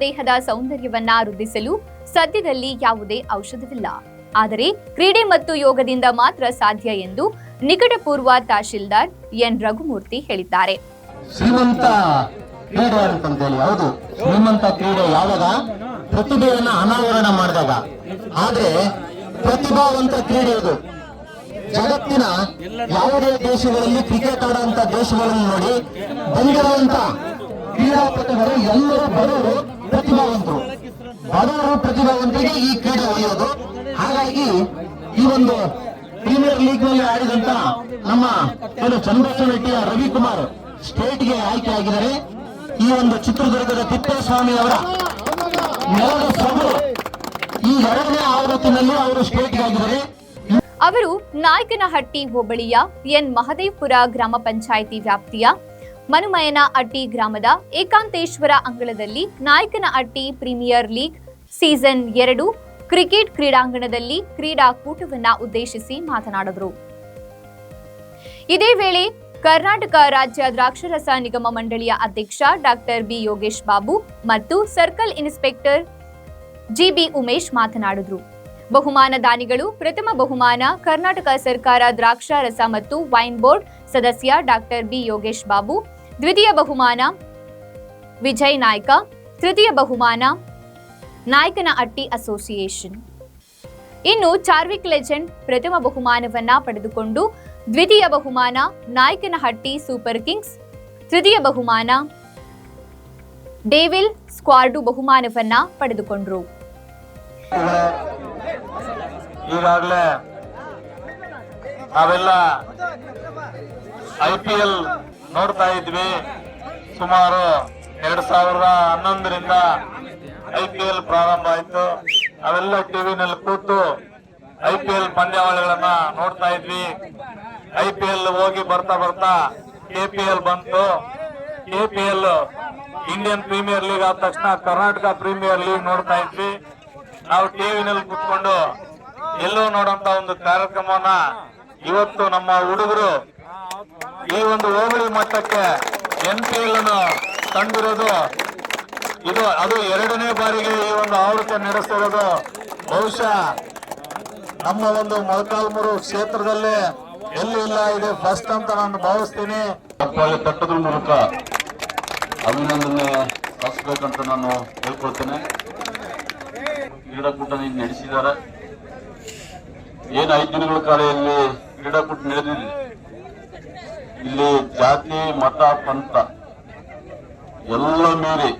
ದೇಹದ ಸೌಂದರ್ಯವನ್ನ ವೃದ್ಧಿಸಲು ಸದ್ಯದಲ್ಲಿ ಯಾವುದೇ ಔಷಧವಿಲ್ಲ. ಆದರೆ ಕ್ರೀಡೆ ಮತ್ತು ಯೋಗದಿಂದ ಮಾತ್ರ ಸಾಧ್ಯ ಎಂದು ನಿಕಟಪೂರ್ವ ತಹಶೀಲ್ದಾರ್ ಎನ್. ರಘುಮೂರ್ತಿ ಹೇಳಿದ್ದಾರೆ. ಶ್ರೀಮಂತ ಕ್ರೀಡೆ ಹೇಳಿ ಹೌದು. ಶ್ರೀಮಂತ ಕ್ರೀಡೆ ಯಾವಾಗ? ಪ್ರತಿಭೆಯನ್ನ ಅನಾವರಣ ಮಾಡಿದಾಗ. ಆದ್ರೆ ಪ್ರತಿಭಾವಂತ ಕ್ರೀಡೆ ಇದು. ಜಗತ್ತಿನ ಯಾವುದೇ ದೇಶಗಳಲ್ಲಿ ಕ್ರಿಕೆಟ್ ಆಡುವಂತ ದೇಶಗಳನ್ನು ನೋಡಿ ಬಂದಿರುವಂತ ಕ್ರೀಡಾಪಟುಗಳು ಎಲ್ಲರೂ ಬಡವರು ಪ್ರತಿಭಾವಂತರು. ಬಡವರು ಪ್ರತಿಭಾವಂತರಿಗೆ ಈ ಕ್ರೀಡೆ ಒಳ್ಳೆಯದು ಹಾಗಾಗಿ ಈ ಒಂದು ಪ್ರೀಮಿಯರ್ ಲೀಗ್ನಲ್ಲಿ ಆಡಿದಂತ ನಮ್ಮ ಏನು ರೆಡ್ಡಿಯ ರವಿಕುಮಾರ್ ಸ್ಟೇಟ್ಗೆ ಆಯ್ಕೆ ಆಗಿದ್ದಾರೆ. ಈ ಒಂದು ಚಿತ್ರದುರ್ಗದ ತಿಪ್ಪೇಸ್ವಾಮಿ ಅವರ ನೆಲದ ಸೊಗಡು ಈ ಎರಡನೇ ಆವೃತ್ತಿನಲ್ಲಿ ಅವರು ಸ್ಟೇಟ್ಗೆ ಆಗಿದ್ದಾರೆ. ಅವರು ನಾಯಕನಹಟ್ಟಿ ಹೋಬಳಿಯ ಎನ್ ಮಹದೇವಪುರ ಗ್ರಾಮ ಪಂಚಾಯಿತಿ ವ್ಯಾಪ್ತಿಯ ಮನುಮಯನ ಅಟ್ಟಿ ಗ್ರಾಮದ ಏಕಾಂತೇಶ್ವರ ಅಂಗಳದಲ್ಲಿ ನಾಯಕನಹಟ್ಟಿ ಪ್ರೀಮಿಯರ್ ಲೀಗ್ ಸೀಸನ್ ಎರಡು ಕ್ರಿಕೆಟ್ ಕ್ರೀಡಾಂಗಣದಲ್ಲಿ ಕ್ರೀಡಾಕೂಟವನ್ನ ಉದ್ದೇಶಿಸಿ ಮಾತನಾಡಿದರು. ಇದೇ ವೇಳೆ ಕರ್ನಾಟಕ ರಾಜ್ಯ ದ್ರಾಕ್ಷರಸ ನಿಗಮ ಮಂಡಳಿಯ ಅಧ್ಯಕ್ಷ ಡಾಕ್ಟರ್ ಬಿ ಯೋಗೇಶ್ ಬಾಬು ಮತ್ತು ಸರ್ಕಲ್ ಇನ್ಸ್ಪೆಕ್ಟರ್ ಜಿಬಿ ಉಮೇಶ್ ಮಾತನಾಡಿದರು. ಬಹುಮಾನ ದಾನಿಗಳು ಪ್ರಥಮ ಬಹುಮಾನ ಕರ್ನಾಟಕ ಸರ್ಕಾರ ದ್ರಾಕ್ಷಾರಸ ಮತ್ತು ವೈನ್ ಬೋರ್ಡ್ ಸದಸ್ಯ ಡಾಕ್ಟರ್ ಬಿ ಯೋಗೇಶ್ ಬಾಬು, ದ್ವಿತೀಯ ಬಹುಮಾನ ವಿಜಯ್ ನಾಯ್ಕ, ತೃತೀಯ ಬಹುಮಾನ ನಾಯಕನ ಅಟ್ಟಿ ಅಸೋಸಿಯೇಷನ್. ಇನ್ನು ಚಾರ್ವಿಕ್ ಲೆಜೆಂಡ್ ಪ್ರಥಮ ಬಹುಮಾನವನ್ನ ಪಡೆದುಕೊಂಡು ದ್ವಿತೀಯ ಬಹುಮಾನ ನಾಯಕನಹಟ್ಟಿ ಸೂಪರ್ ಕಿಂಗ್ಸ್, ತೃತೀಯ ಬಹುಮಾನ ಡೇವಿಲ್ ಸ್ಕ್ವಾಡು ಬಹುಮಾನವನ್ನ ಪಡೆದುಕೊಂಡರು. ಈಗಾಗಲೇ ಐ ಪಿ ಎಲ್ ನೋಡ್ತಾ ಇದ್ವಿ. ಸುಮಾರು ಎರಡ್ ಸಾವಿರದ ಹನ್ನೊಂದರಿಂದ ಐ ಪಿ ಎಲ್ ಪ್ರಾರಂಭ ಆಯ್ತು. ನಾವೆಲ್ಲ ಟಿವಿನಲ್ಲಿ ಕೂತು ಐ ಪಿ ಎಲ್ ಪಂದ್ಯಾವಳಿಗಳನ್ನ ನೋಡ್ತಾ ಇದ್ವಿ. ಐ ಪಿ ಎಲ್ ಹೋಗಿ ಬರ್ತಾ ಬರ್ತಾ ಕೆ ಪಿ ಎಲ್ ಬಂತು. K P L Indian premier league ಆದ ತಕ್ಷಣ ಕರ್ನಾಟಕ ಪ್ರೀಮಿಯರ್ ಲೀಗ್ ನೋಡ್ತಾ ಇದ್ವಿ. ನಾವು ಟಿವಿನಲ್ಲಿ ಕೂತ್ಕೊಂಡು ಎಲ್ಲೋ ನೋಡಂತ ಒಂದು ಕಾರ್ಯಕ್ರಮವನ್ನ ಇವತ್ತು ನಮ್ಮ ಹುಡುಗರು ಈ ಒಂದು ಹೋಬಳಿ ಮಟ್ಟಕ್ಕೆ ಎನ್ ಪಿ ಎಲ್ ಅನ್ನು ತಂದಿರೋದು, ಇದು, ಅದು ಎರಡನೇ ಬಾರಿಗೆ ಈ ಒಂದು ಆವೃತ್ತಿ ನಡೆಸ್ತಿರೋದು. ಬಹುಶಃ ನಮ್ಮ ಒಂದು ಮೊಳಕಾಲ್ಮೂರು ಕ್ಷೇತ್ರದಲ್ಲೇ ಎಲ್ಲಿ ಇಲ್ಲ, ಇದೆ ಫಸ್ಟ್ ಅಂತ ನಾನು ಭಾವಿಸ್ತೀನಿ. ತಟ್ಟದ್ರ ಮೂಲಕ ಅಭಿನಂದನೆ ಸಲ್ಲಿಸಬೇಕಂತ ನಾನು ಹೇಳ್ಕೊಳ್ತೇನೆ. ಕ್ರೀಡಾಕೂಟ ನಡೆಸಿದ್ದಾರೆ. ಏನು ಐದು ದಿನಗಳ ಕಾಲ ಇಲ್ಲಿ ಕ್ರೀಡಾಕೂಟ ನಡೆದಿದೆ. ಇಲ್ಲಿ ಜಾತಿ, ಮತ, ಪಂಥ ಎಲ್ಲ ಮೀರಿ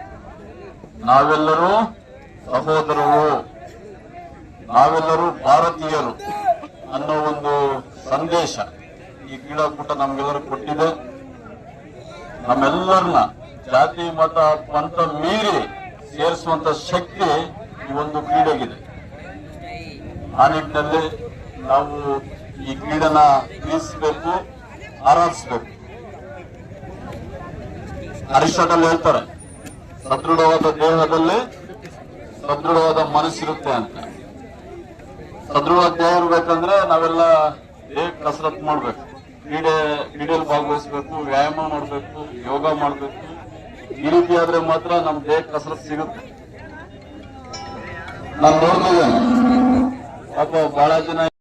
ನಾವೆಲ್ಲರೂ ಸಹೋದರರು, ನಾವೆಲ್ಲರೂ ಭಾರತೀಯರು ಅನ್ನೋ ಒಂದು ಸಂದೇಶ ಈ ಕ್ರೀಡಾಕೂಟ ನಮಗೆಲ್ಲರೂ ಕೊಟ್ಟಿದೆ. ನಮ್ಮೆಲ್ಲರನ್ನ ಜಾತಿ, ಮತ, ಪಂಥ ಮೀರಿ ಸೇರಿಸುವಂತ ಶಕ್ತಿ ಈ ಒಂದು ಕ್ರೀಡೆಗಿದೆ. ಆ ನಿಟ್ಟಿನಲ್ಲಿ ನಾವು ಈ ಕ್ರೀಡನ ಪ್ರೀತಿಸಬೇಕು ಆರಾಧಿಸಬೇಕು. ಅರಿಸ್ಟಾಟಲ್ ಹೇಳ್ತಾರೆ, ಸದೃಢವಾದ ದೇಹದಲ್ಲಿ ಸದೃಢವಾದ ಮನಸ್ಸಿರುತ್ತೆ ಅಂತ. ಸದೃಢ ದೇಹ ಇರ್ಬೇಕಂದ್ರೆ ನಾವೆಲ್ಲ ದೇಹ ಕಸರತ್ ಮಾಡ್ಬೇಕು. ಕ್ರೀಡೆ, ಕ್ರೀಡೆಯಲ್ಲಿ ಭಾಗವಹಿಸ್ಬೇಕು, ವ್ಯಾಯಾಮ ಮಾಡಬೇಕು, ಯೋಗ ಮಾಡಬೇಕು. ಈ ರೀತಿ ಆದ್ರೆ ಮಾತ್ರ ನಮ್ ದೇಹ ಕಸರತ್ ಸಿಗುತ್ತೆ. ನಾನು ನೋಡ್ತಿದ್ದೇನೆ ಪಾಪ ಬಹಳ ಜನ